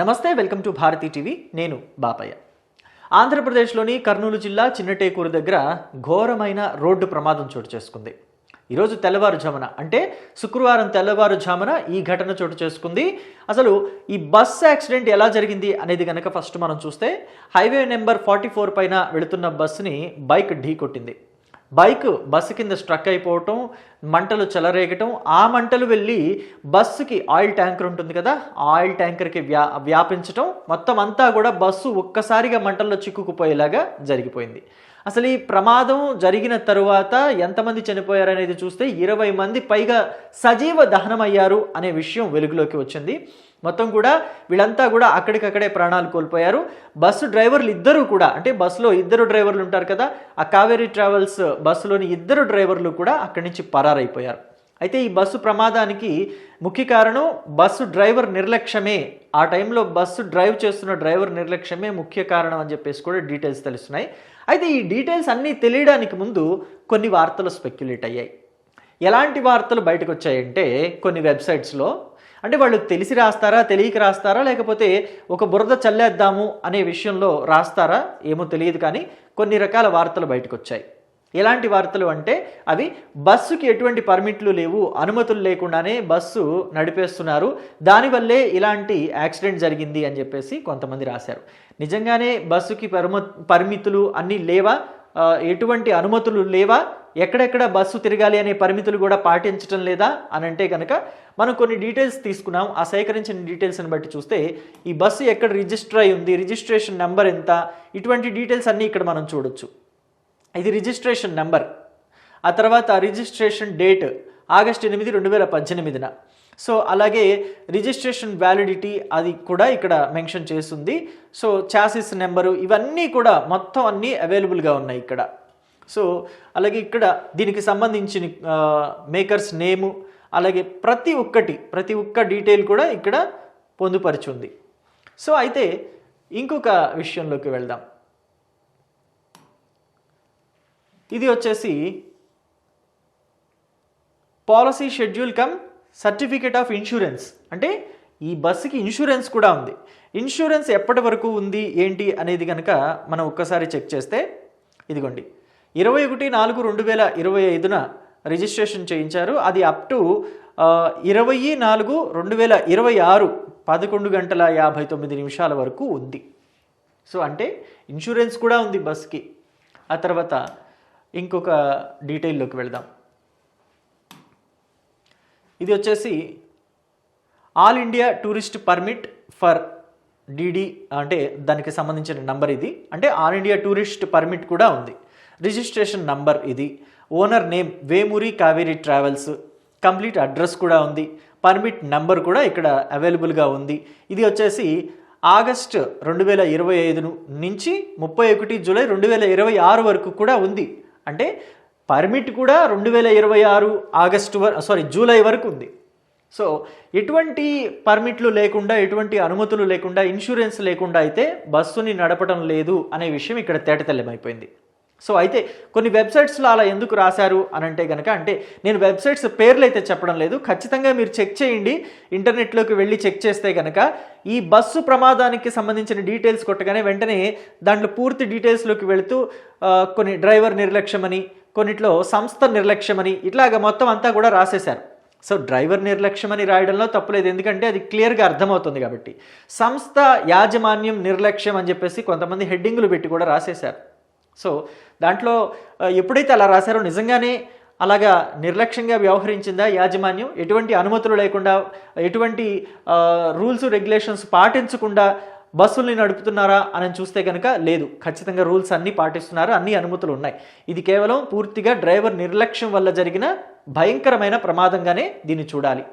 నమస్తే welcome to Bharati TV. నేను బాపయ్య. ఆంధ్రప్రదేశ్లోని కర్నూలు జిల్లా చిన్నటేకూరు దగ్గర ఘోరమైన రోడ్డు ప్రమాదం చోటు చేసుకుంది. ఈరోజు తెల్లవారుజామున అంటే శుక్రవారం తెల్లవారుజామున ఈ ఘటన చోటు చేసుకుంది. అసలు ఈ బస్ యాక్సిడెంట్ ఎలా జరిగింది అనేది కనుక ఫస్ట్ మనం చూస్తే హైవే నెంబర్ ఫార్టీ ఫోర్ పైన వెళుతున్న బస్సుని బైక్ ఢీ కొట్టింది బైక్ బస్సు కింద స్ట్రక్ అయిపోవటం మంటలు చెలరేగటం ఆ మంటలు వెళ్ళి బస్సుకి ఆయిల్ ట్యాంకర్ ఉంటుంది కదా ఆ ఆయిల్ ట్యాంకర్కి వ్యా వ్యాపించటం మొత్తం అంతా కూడా బస్సు ఒక్కసారిగా మంటల్లో చిక్కుకుపోయేలాగా జరిగిపోయింది. అసలు ఈ ప్రమాదం జరిగిన తరువాత ఎంతమంది చనిపోయారనేది చూస్తే ఇరవై మంది పైగా సజీవ దహనమయ్యారు అనే విషయం వెలుగులోకి వచ్చింది. మొత్తం కూడా వీళ్ళంతా కూడా అక్కడికక్కడే ప్రాణాలు కోల్పోయారు. బస్సు డ్రైవర్లు ఇద్దరు కూడా అంటే బస్సులో ఇద్దరు డ్రైవర్లు ఉంటారు కదా ఆ కావేరీ ట్రావెల్స్ బస్సులోని ఇద్దరు డ్రైవర్లు కూడా అక్కడి నుంచి పరారైపోయారు. అయితే ఈ బస్సు ప్రమాదానికి ముఖ్య కారణం బస్సు డ్రైవర్ నిర్లక్ష్యమే. ఆ టైంలో బస్సు డ్రైవ్ చేస్తున్న డ్రైవర్ నిర్లక్ష్యమే ముఖ్య కారణం అని చెప్పేసి కూడా డీటెయిల్స్ తెలుస్తున్నాయి. అయితే ఈ డీటెయిల్స్ అన్నీ తెలియడానికి ముందు కొన్ని వార్తలు స్పెక్యులేట్ అయ్యాయి. ఎలాంటి వార్తలు బయటకు వచ్చాయంటే కొన్ని వెబ్సైట్స్లో అంటే వాళ్ళు తెలిసి రాస్తారా తెలియక రాస్తారా లేకపోతే ఒక బురద చల్లేద్దాము అనే విషయంలో రాస్తారా ఏమో తెలియదు కానీ కొన్ని రకాల వార్తలు బయటకు వచ్చాయి ఎలాంటి వార్తలు అంటే అవి బస్సుకి ఎటువంటి పర్మిట్లు లేవు అనుమతులు లేకుండానే బస్సు నడిపేస్తున్నారు దానివల్లే ఇలాంటి యాక్సిడెంట్ జరిగింది అని చెప్పేసి కొంతమంది రాశారు. నిజంగానే బస్సుకి పర్మ పరిమితులు అన్నీ లేవా? ఎటువంటి అనుమతులు లేవా? ఎక్కడెక్కడ బస్సు తిరగాలి అనే పరిమితులు కూడా పాటించడం లేదా అని అంటే కనుక మనం కొన్ని డీటెయిల్స్ తీసుకున్నాం. ఆ సేకరించిన డీటెయిల్స్ని బట్టి చూస్తే ఈ బస్సు ఎక్కడ రిజిస్టర్ అయి ఉంది రిజిస్ట్రేషన్ నెంబర్ ఎంత? ఇటువంటి డీటెయిల్స్ అన్నీ ఇక్కడ మనం చూడొచ్చు. ఇది రిజిస్ట్రేషన్ నెంబర్. ఆ తర్వాత రిజిస్ట్రేషన్ డేట్ ఆగస్ట్ ఎనిమిది రెండు వేల పద్దెనిమిదిన. సో అలాగే రిజిస్ట్రేషన్ వ్యాలిడిటీ అది కూడా ఇక్కడ మెన్షన్ చేస్తుంది. సో చాసిస్ నెంబరు ఇవన్నీ కూడా మొత్తం అన్నీ అవైలబుల్గా ఉన్నాయి ఇక్కడ. సో అలాగే ఇక్కడ దీనికి సంబంధించిన మేకర్స్ నేము అలాగే ప్రతి ఒక్కటి ప్రతి ఒక్క డీటెయిల్ కూడా ఇక్కడ పొందుపరుచుంది. సో అయితే ఇంకొక విషయంలోకి వెళ్దాం. ఇది వచ్చేసి policy schedule cum certificate of insurance అంటే ఈ బస్సుకి ఇన్సూరెన్స్ కూడా ఉంది. ఇన్సూరెన్స్ ఎప్పటి వరకు ఉంది ఏంటి అనేది కనుక మనం ఒక్కసారి చెక్ చేస్తే ఇదిగోండి. ఇరవై ఒకటి నాలుగు రెండు వేల ఇరవై ఐదున రిజిస్ట్రేషన్ చేయించారు. అది అప్ టు ఇరవై నాలుగు రెండు వేల ఇరవై ఆరు పదకొండు గంటల యాభై తొమ్మిది నిమిషాల వరకు ఉంది. సో అంటే ఇన్సూరెన్స్ కూడా ఉంది బస్కి ఆ తర్వాత ఇంకొక డీటెయిల్లోకి వెళ్దాం. ఇది వచ్చేసి all India tourist permit for DD అంటే దానికి సంబంధించిన నంబర్ ఇది. అంటే ఆల్ ఇండియా టూరిస్ట్ పర్మిట్ కూడా ఉంది. రిజిస్ట్రేషన్ నంబర్ ఇది. Owner name Vemuri Kaveri travels. Complete address కూడా ఉంది. పర్మిట్ నంబర్ కూడా ఇక్కడ అవైలబుల్గా ఉంది. ఇది వచ్చేసి ఆగస్ట్ రెండు వేల ఇరవై ఐదు నుంచి ముప్పై ఒకటి జూలై రెండు వేల ఇరవై ఆరు వరకు కూడా ఉంది. అంటే పర్మిట్ కూడా రెండు వేల ఇరవై ఆరు ఆగస్టు వరకు సారీ జూలై వరకు ఉంది. సో ఎటువంటి పర్మిట్లు లేకుండా ఎటువంటి అనుమతులు లేకుండా ఇన్సూరెన్స్ లేకుండా అయితే బస్సుని నడపడం లేదు అనే విషయం ఇక్కడ తేటతెల్లమైపోయింది. సో అయితే కొన్ని వెబ్సైట్స్లో అలా ఎందుకు రాశారు అని అంటే కనుక అంటే నేను వెబ్సైట్స్ పేర్లు అయితే చెప్పడం లేదు. ఖచ్చితంగా మీరు చెక్ చేయండి. ఇంటర్నెట్లోకి వెళ్ళి చెక్ చేస్తే కనుక ఈ బస్సు ప్రమాదానికి సంబంధించిన డీటెయిల్స్ కొట్టగానే వెంటనే దాంట్లో పూర్తి డీటెయిల్స్లోకి వెళుతూ కొన్ని డ్రైవర్ నిర్లక్ష్యమని కొన్నిట్లో సంస్థ నిర్లక్ష్యమని ఇట్లాగ మొత్తం అంతా కూడా రాసేశారు. సో డ్రైవర్ నిర్లక్ష్యమని రాయడంలో తప్పులేదు. ఎందుకంటే అది క్లియర్గా అర్థమవుతుంది కాబట్టి. సంస్థ యాజమాన్యం నిర్లక్ష్యం అని చెప్పేసి కొంతమంది హెడ్డింగులు పెట్టి కూడా రాసేశారు. సో దాంట్లో ఎప్పుడైతే అలా రాశారో నిజంగానే అలాగా నిర్లక్ష్యంగా వ్యవహరించిందా యాజమాన్యం? ఎటువంటి అనుమతులు లేకుండా ఎటువంటి రూల్స్ రెగ్యులేషన్స్ పాటించకుండా బస్సుల్ని నడుపుతున్నారా అని చూస్తే కనుక లేదు. ఖచ్చితంగా రూల్స్ అన్నీ పాటిస్తున్నారు అన్ని అనుమతులు ఉన్నాయి. ఇది కేవలం పూర్తిగా డ్రైవర్ నిర్లక్ష్యం వల్ల జరిగిన భయంకరమైన ప్రమాదంగానే దీన్ని చూడాలి.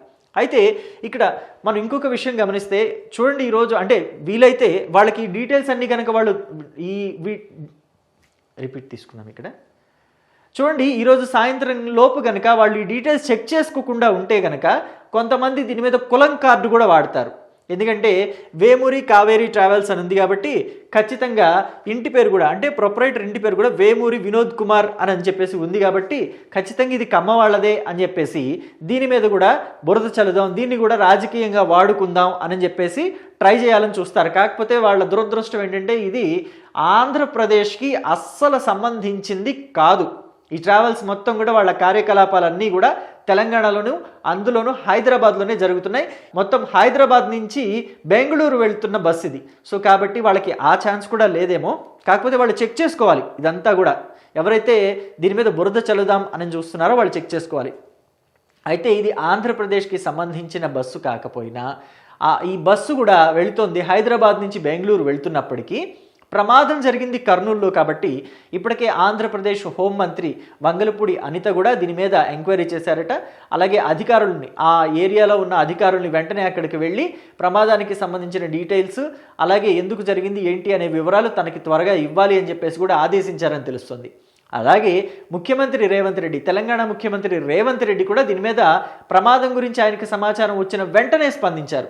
అయితే ఇక్కడ మనం ఇంకొక విషయం గమనిస్తే చూడండి ఈరోజు అంటే వీలైతే వాళ్ళకి ఈ డీటెయిల్స్ అన్నీ కనుక వాళ్ళు ఈ రిపీట్ తీసుకున్నాం ఇక్కడ. చూడండి ఈరోజు సాయంత్రం లోపు కనుక వాళ్ళు ఈ డీటెయిల్స్ చెక్ చేసుకోకుండా ఉంటే కనుక కొంతమంది దీని మీద కులం కార్డు కూడా వాడతారు. ఎందుకంటే వేమూరి కావేరి ట్రావెల్స్ అని ఉంది కాబట్టి ఖచ్చితంగా ఇంటి పేరు కూడా అంటే ప్రొపరేటర్ ఇంటి పేరు కూడా వేమూరి వినోద్ కుమార్ అని అని చెప్పేసి ఉంది కాబట్టి ఖచ్చితంగా ఇది కమ్మ వాళ్ళదే అని చెప్పేసి దీని మీద కూడా బురద చల్లుదాం దీన్ని కూడా రాజకీయంగా వాడుకుందాం అని చెప్పేసి ట్రై చేయాలని చూస్తారు. కాకపోతే వాళ్ళ దురదృష్టం ఏంటంటే ఇది ఆంధ్రప్రదేశ్కి అస్సలు సంబంధించింది కాదు. ఈ ట్రావెల్స్ మొత్తం కూడా వాళ్ళ కార్యకలాపాలన్నీ కూడా తెలంగాణలోను అందులోనూ హైదరాబాద్లోనే జరుగుతున్నాయి. మొత్తం హైదరాబాద్ నుంచి బెంగళూరు వెళ్తున్న బస్ ఇది. సో కాబట్టి వాళ్ళకి ఆ ఛాన్స్ కూడా లేదేమో. కాకపోతే వాళ్ళు చెక్ చేసుకోవాలి. ఇదంతా కూడా. ఎవరైతే దీని మీద బురద చల్లుదాం అని చూస్తున్నారో వాళ్ళు చెక్ చేసుకోవాలి. అయితే ఇది ఆంధ్రప్రదేశ్కి సంబంధించిన బస్సు కాకపోయినా ఈ బస్సు కూడా వెళుతోంది హైదరాబాద్ నుంచి బెంగళూరు వెళ్తున్నప్పటికీ. ప్రమాదం జరిగింది కర్నూలులో కాబట్టి ఇప్పటికే ఆంధ్రప్రదేశ్ హోంమంత్రి వంగలపూడి అనిత కూడా దీని మీద ఎంక్వైరీ చేశారట. అలాగే అధికారులని ఆ ఏరియాలో ఉన్న అధికారుల్ని వెంటనే అక్కడికి వెళ్ళి ప్రమాదానికి సంబంధించిన డీటెయిల్స్ అలాగే ఎందుకు జరిగింది ఏంటి అనే వివరాలు తనకి త్వరగా ఇవ్వాలి అని చెప్పేసి కూడా ఆదేశించారని తెలుస్తుంది. అలాగే ముఖ్యమంత్రి రేవంత్ రెడ్డి తెలంగాణ ముఖ్యమంత్రి రేవంత్ రెడ్డి కూడా దీని మీద ప్రమాదం గురించి ఆయనకి సమాచారం వచ్చిన వెంటనే స్పందించారు.